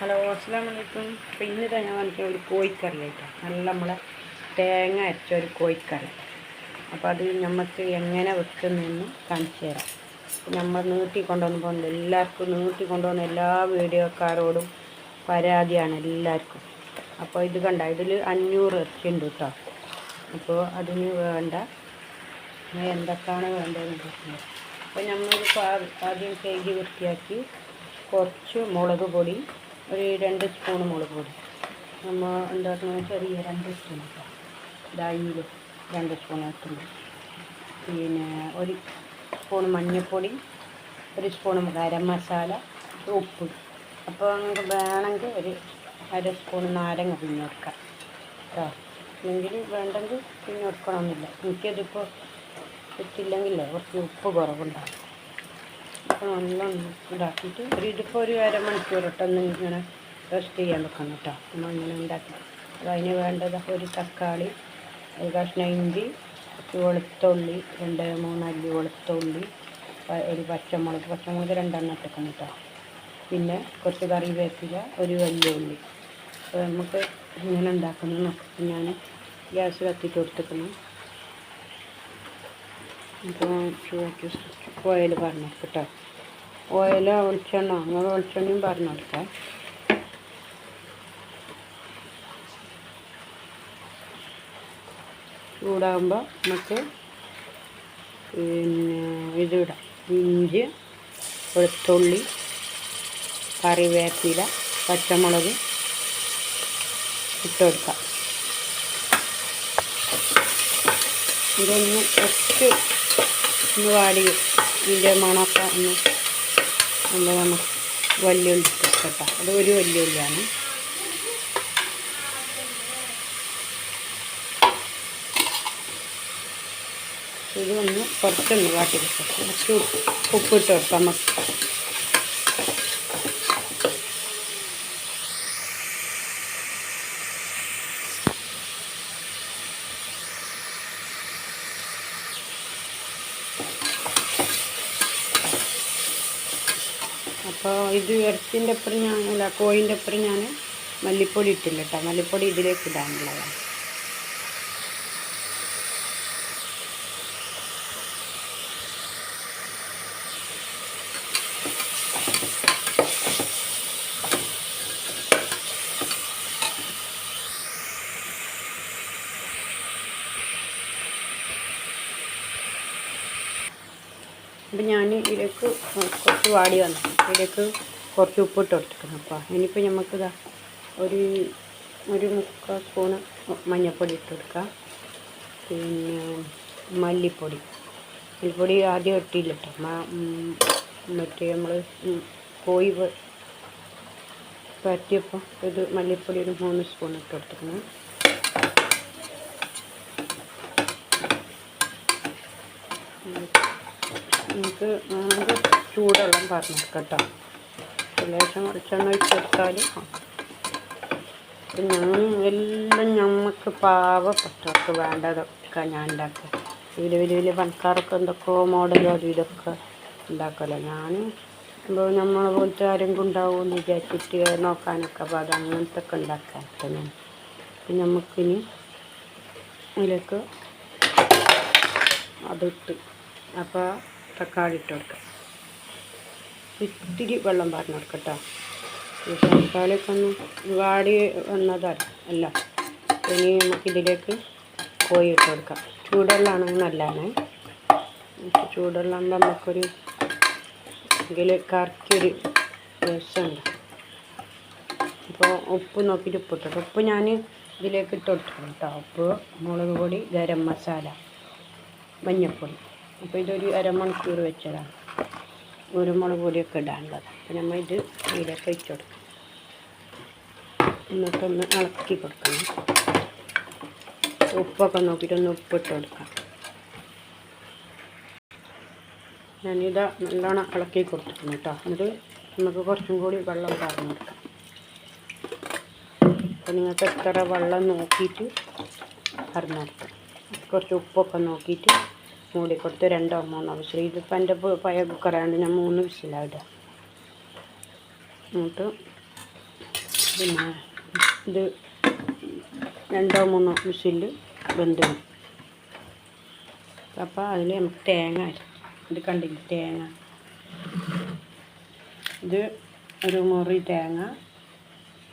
Hello അസ്സാം വലൈക്കും അപ്പോൾ ഇന്നിതാ ഞാൻ വന്നിട്ട് ഒരു കോഴിക്കറി നല്ല നമ്മളെ തേങ്ങ അരച്ച ഒരു കോഴിക്കറി. അപ്പോൾ അത് നമുക്ക് എങ്ങനെ വെക്കുന്നതെന്ന് കാണിച്ചു തരാം. നമ്മൾ നീട്ടി കൊണ്ടുവന്ന് പോകുന്നത് എല്ലാവർക്കും നീട്ടി കൊണ്ടുവന്ന എല്ലാ വീഡിയോക്കാരോടും പരാതിയാണ് എല്ലാവർക്കും. അപ്പോൾ ഇത് കണ്ട ഇതിൽ അഞ്ഞൂറ് ഇറച്ചി ഉണ്ട് കേട്ടോ. അപ്പോൾ അതിന് വേണ്ട. എന്തൊക്കെയാണ് വേണ്ടതെന്ന് പറഞ്ഞത് അപ്പോൾ നമ്മൾ ആദ്യം കഴുകി വൃത്തിയാക്കി കുറച്ച് മുളക് പൊടി ഒരു രണ്ട് സ്പൂൺ മുളക് പൊടി. നമ്മൾ എന്താക്കുന്നത് ചെറിയ രണ്ട് സ്പൂൺ ദായിൽ രണ്ട് സ്പൂൺ ഇട്ടുണ്ട് പിന്നെ ഒരു സ്പൂൺ മഞ്ഞൾപ്പൊടി ഒരു സ്പൂൺ ഗരം മസാല ഉപ്പ്. അപ്പോൾ നിങ്ങൾക്ക് വേണമെങ്കിൽ ഒരു അര സ്പൂൺ നാരങ്ങ പിഞ്ഞെടുക്കാം കേട്ടോ അല്ലെങ്കിൽ വേണ്ടെങ്കിൽ പിഞ്ഞെടുക്കണമെന്നില്ല എനിക്കതിപ്പോൾ പറ്റില്ലെങ്കിലേ കുറച്ച് ഉപ്പ് കുറവുണ്ടാകും അപ്പോൾ നല്ല ഇതാക്കിയിട്ട് ഒരു ഇതിപ്പോൾ ഒരു അരമണിക്കൂർ ഇട്ടൊന്ന് ഇങ്ങനെ റെസ്റ്റ് ചെയ്യാൻ വെക്കണം കേട്ടോ. നമ്മൾ ഇങ്ങനെ ഉണ്ടാക്കി. അപ്പോൾ അതിന് വേണ്ടത് ഒരു തക്കാളി ഒരു കഷ്ണം ഇഞ്ചി വെളുത്തുള്ളി രണ്ട് മൂന്ന് അല്ലി വെളുത്തുള്ളി ഒരു പച്ചമുളക് പച്ചമുളക് രണ്ടെണ്ണം ഇട്ടേക്കണം കേട്ടോ. പിന്നെ കുറച്ച് കറിവേപ്പില ഒരു വലിയ ഉള്ളി അപ്പോൾ നമുക്ക് ഇങ്ങനെ ഉണ്ടാക്കുന്നു ഞാൻ ഗ്യാസ് കത്തിച്ച് കൊടുത്തേക്കണം. ഓയിൽ പറഞ്ഞു കേട്ടോ ഓയിൽ വെളിച്ചെണ്ണ നിങ്ങൾ വെളിച്ചെണ്ണയും പറഞ്ഞു കൊടുക്കാം ചൂടാകുമ്പോൾ നമുക്ക് പിന്നെ ഇതിടാം. ഇഞ്ചി വെളുത്തുള്ളി കറിവേപ്പില പച്ചമുളക് ഇട്ടെടുക്കാം. ഇതൊന്ന് കുറച്ച് ഒന്ന് വാടി ഇതിന്റെ മണമൊക്കെ ഒന്ന് നമുക്ക് വല്യുള്ളി കേട്ടോ അത് ഒരു വല്യുള്ളിയാണ് ഇത് ഒന്ന് കുറച്ചൊന്ന് വാട്ടി കുറച്ച് ഉപ്പിട്ട് കൊടുക്കാം നമുക്ക് അപ്പോൾ ഇത് ഇറച്ചിന്റെ അപ്പുറം ഞാൻ അല്ല കോഴിന്റെ അപ്പുറം ഞാൻ മല്ലിപ്പൊടി ഇട്ടില്ല കേട്ടോ മല്ലിപ്പൊടി ഇതിലേക്ക് ഇടാനുള്ളതാണ്. അപ്പം ഞാൻ ഇതിലേക്ക് കുറച്ച് വാടി വന്നു. ഇതിലേക്ക് കുറച്ച് ഉപ്പിട്ട് കൊടുത്തിരിക്കണം അപ്പോൾ ഇനിയിപ്പോൾ നമുക്കിതാ ഒരു ഒരു മുക്കാൽ സ്പൂണ് മഞ്ഞൾപ്പൊടി ഇട്ട് കൊടുക്കാം. പിന്നെ മല്ലിപ്പൊടി. മല്ലിപ്പൊടി ആദ്യം ഇട്ടില്ല കേട്ടോ മറ്റേ നമ്മൾ കോഴി പറ്റിയപ്പോൾ ഇത് മല്ലിപ്പൊടി ഒരു മൂന്ന് സ്പൂൺ ഇട്ട് കൊടുത്തിരിക്കണം. നമുക്ക് വേണമെങ്കിൽ ചൂടുവെള്ളം പറഞ്ഞു കേട്ടോ. ലേശം വെളിച്ചെണ്ണ ഒഴിച്ചെടുത്താൽ ഞാൻ എല്ലാം ഞമ്മക്ക് പാവപ്പെട്ടവർക്ക് വേണ്ടതൊക്കെ ഞാൻ ഉണ്ടാക്കുക. വലിയ വലിയ വലിയ പണക്കാർക്ക് എന്തൊക്കെയോ മോഡലോ അത് ഇതൊക്കെ ഉണ്ടാക്കുമല്ലോ. ഞാൻ ഇപ്പോൾ നമ്മളെ പോലത്തെ ആരെങ്കിലും ഉണ്ടാവും എന്ന് വിചാരിച്ചിട്ട് നോക്കാനൊക്കെ അപ്പോൾ അത് അങ്ങനത്തെ ഒക്കെ ഉണ്ടാക്കാൻ ഞാൻ നമുക്കിനി ഇതിലേക്ക് അതിട്ട് അപ്പോൾ തക്കാളി ഇട്ട് കൊടുക്കാം. ഇത്തിരി വെള്ളം പാർന്ന് കൊടുക്കട്ടോ ഈ തക്കാളിയൊക്കെ ഒന്ന് വാടി വന്നതല്ല അല്ല ഇനി നമുക്കിതിലേക്ക് കോഴി ഇട്ട് കൊടുക്കാം. ചൂടുവെള്ളമാണെങ്കിൽ നല്ലതാണ്. ചൂടുവെള്ളം നമുക്കൊരു ഇതിൽ കറക്റ്റൊരു രസമുണ്ട്. അപ്പോൾ ഉപ്പ് നോക്കിയിട്ട് ഉപ്പ് ഇട്ടിട്ട് ഉപ്പ് ഞാൻ ഇതിലേക്ക് ഇട്ട് കൊടുക്കണം കേട്ടോ. ഉപ്പ് മുളക് പൊടി ഗരം മസാല മഞ്ഞൾപ്പൊടി. അപ്പോൾ ഇതൊരു അരമണിക്കൂർ വെച്ചതാണ്. കുരുമുളക് പൊടിയൊക്കെ ഇടാനുള്ളത്. അപ്പം നമ്മൾ ഇത് ഇതിലേക്ക് വെച്ച് കൊടുക്കും. എന്നിട്ടൊന്ന് ഇളക്കി കൊടുക്കണം. ഉപ്പൊക്കെ നോക്കിയിട്ടൊന്ന് ഉപ്പിട്ട് കൊടുക്കാം. ഞാനിത് നല്ലോണം ഇളക്കി കൊടുത്തിട്ടുണ്ട് കേട്ടോ. എന്നിട്ട് നമുക്ക് കുറച്ചും കൂടി വെള്ളം പറഞ്ഞു കൊടുക്കാം. അപ്പോൾ നിങ്ങൾക്ക് എത്ര വെള്ളം നോക്കിയിട്ട് പറഞ്ഞു കൊടുക്കാം. കുറച്ച് ഉപ്പൊക്കെ നോക്കിയിട്ട് മൂടി കൊടുത്ത് രണ്ടോ മൂന്നോ വിസിൽ. ഇതിപ്പോൾ എന്റെ പഴയ കുക്കറായതുകൊണ്ട് ഞാൻ മൂന്ന് വിസിലാണ് ഇടുക എന്നിട്ട് പിന്നെ ഇത് രണ്ടോ മൂന്നോ വിസിൽ വെന്ത് അപ്പോൾ അതിൽ നമുക്ക് തേങ്ങ ഇത് കണ്ടില്ല തേങ്ങ? ഇത് ഒരു മുറി തേങ്ങ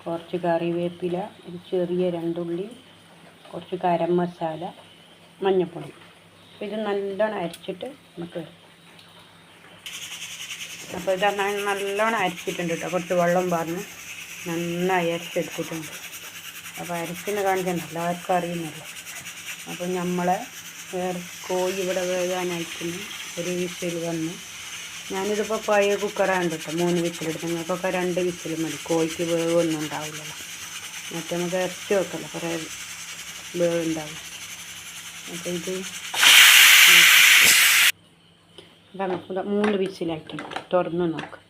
കുറച്ച് കറിവേപ്പില ഒരു ചെറിയ രണ്ടുള്ളി കുറച്ച് ഗരം മസാല മഞ്ഞൾപ്പൊടി ഇത് നല്ലോണം അരച്ചിട്ട് നമുക്ക് അപ്പോൾ ഇത് നല്ലോണം അരച്ചിട്ടുണ്ട് കേട്ടോ. കുറച്ച് വെള്ളം പറഞ്ഞ് നന്നായി അരച്ചെടുത്തിട്ടുണ്ട്. അപ്പോൾ അരച്ചിന് കാണിക്കണ്ട എല്ലാവർക്കും അറിയുന്നല്ലോ അപ്പോൾ നമ്മളെ കോഴി ഇവിടെ വേകാനായിട്ടുണ്ട് ഒരു വിസിൽ വന്നു. ഞാനിതിപ്പോൾ പഴയ കുക്കറാണ് കേട്ടോ. മൂന്ന് വിസിലെടുത്ത് നിങ്ങൾക്കൊക്കെ രണ്ട് വിസിൽ മതി. കോഴിക്ക് വേവൊന്നും ഉണ്ടാവില്ലല്ലോ. മറ്റേ നമുക്ക് ഇറച്ചി വെക്കല്ലോ. കുറേ വേവുണ്ടാവും. അപ്പോൾ ഇത് ദാ മൂന്ന് വിസിലാക്കി. തുറന്ന് നോക്കാം.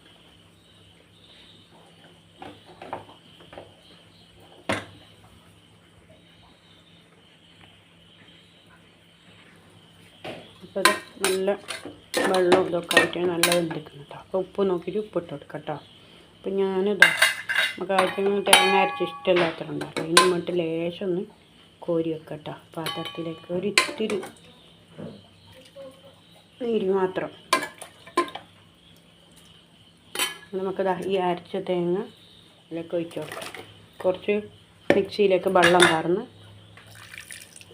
അപ്പോൾ നല്ല വെള്ളവും ഇതൊക്കെ ആയിട്ടാണ് നല്ല വെന്തിക്കുന്നത് അപ്പോൾ ഉപ്പ് നോക്കിയിട്ട് ഉപ്പിട്ട് കൊടുക്കാം കേട്ടോ അപ്പം ഞാനിതാ നമുക്ക് ആദ്യം തേങ്ങ അരച്ച് ഇഷ്ടമില്ലാത്തതുണ്ടാവും അതിന് വേണ്ടിയിട്ട് ലേശം ഒന്ന് കോരി വെക്കാം കേട്ടോ പാത്രത്തിലേക്ക് ഒരു ഇത്തിരി നീര് മാത്രം നമുക്കിതാ ഈ അരച്ച തേങ്ങ ഇതിലേക്ക് ഒഴിച്ചു കൊടുക്കാം. കുറച്ച് മിക്സിയിലേക്ക് വെള്ളം പാർന്ന്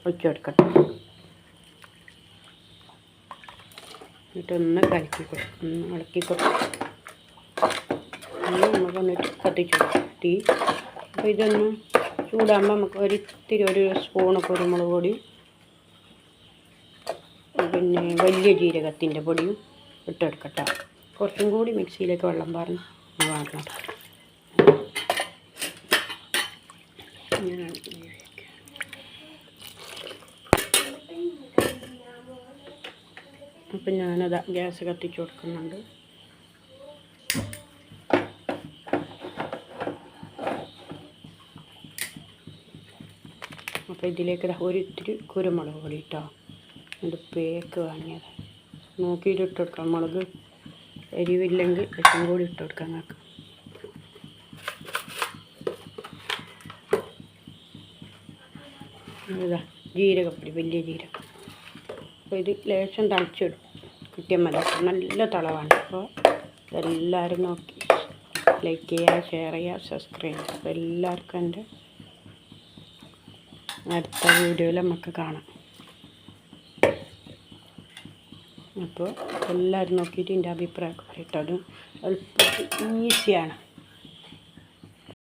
ഒഴിച്ച് കൊടുക്കട്ടെ. എന്നിട്ട് ഒന്ന് കലക്കി കൊടുക്കും. ഒന്ന് ഇളക്കി കൊടുക്കും. ഒന്ന് നമുക്ക് എന്നിട്ട് കത്തിച്ചു കൊടുക്കും. തീ അപ്പോൾ ഇതൊന്ന് ചൂടാകുമ്പോൾ നമുക്ക് ഒരിത്തിരി ഒരു സ്പൂണ് കുരുമുളക് പൊടി പിന്നെ വലിയ ജീരകത്തിന്റെ പൊടിയും ഇട്ടെടുക്കട്ടെ. കുറച്ചും കൂടി മിക്സിയിലേക്ക് വെള്ളം പറഞ്ഞ് വാങ്ങണം അപ്പം ഞാനത് ഗ്യാസ് കത്തിച്ച് കൊടുക്കുന്നുണ്ട്. അപ്പോൾ ഇതിലേക്ക് ഒരിത്തിരി കുരുമുളക് പൊടി ഇട്ടോ. ഇത് പേക്ക് വാങ്ങിയത്. നോക്കിയിട്ട് ഇട്ട് കൊടുക്കാം മുളക് എരിവില്ലെങ്കിൽ ഏറ്റവും കൂടി ഇട്ട് കൊടുക്കാം നോക്കാം ഇതാ ജീരകപ്പൊടി വലിയ ജീരകം. അപ്പോൾ ഇത് ലേശം തളിച്ചിടും. കിട്ടിയ മതി. നല്ല തളവാണ്. അപ്പോൾ എല്ലാവരും നോക്കി. ലൈക്ക് ചെയ്യുക ഷെയർ ചെയ്യുക സബ്സ്ക്രൈബ് ചെയ്യുക. അപ്പോൾ എല്ലാവർക്കും എന്റെ അടുത്ത വീഡിയോയിൽ നമുക്ക് കാണാം. അപ്പോൾ എല്ലാവരും നോക്കിയിട്ട് എന്റെ അഭിപ്രായം പറയട്ടോ. അത് എളുപ്പത്തിൽ ഈസിയാണ്.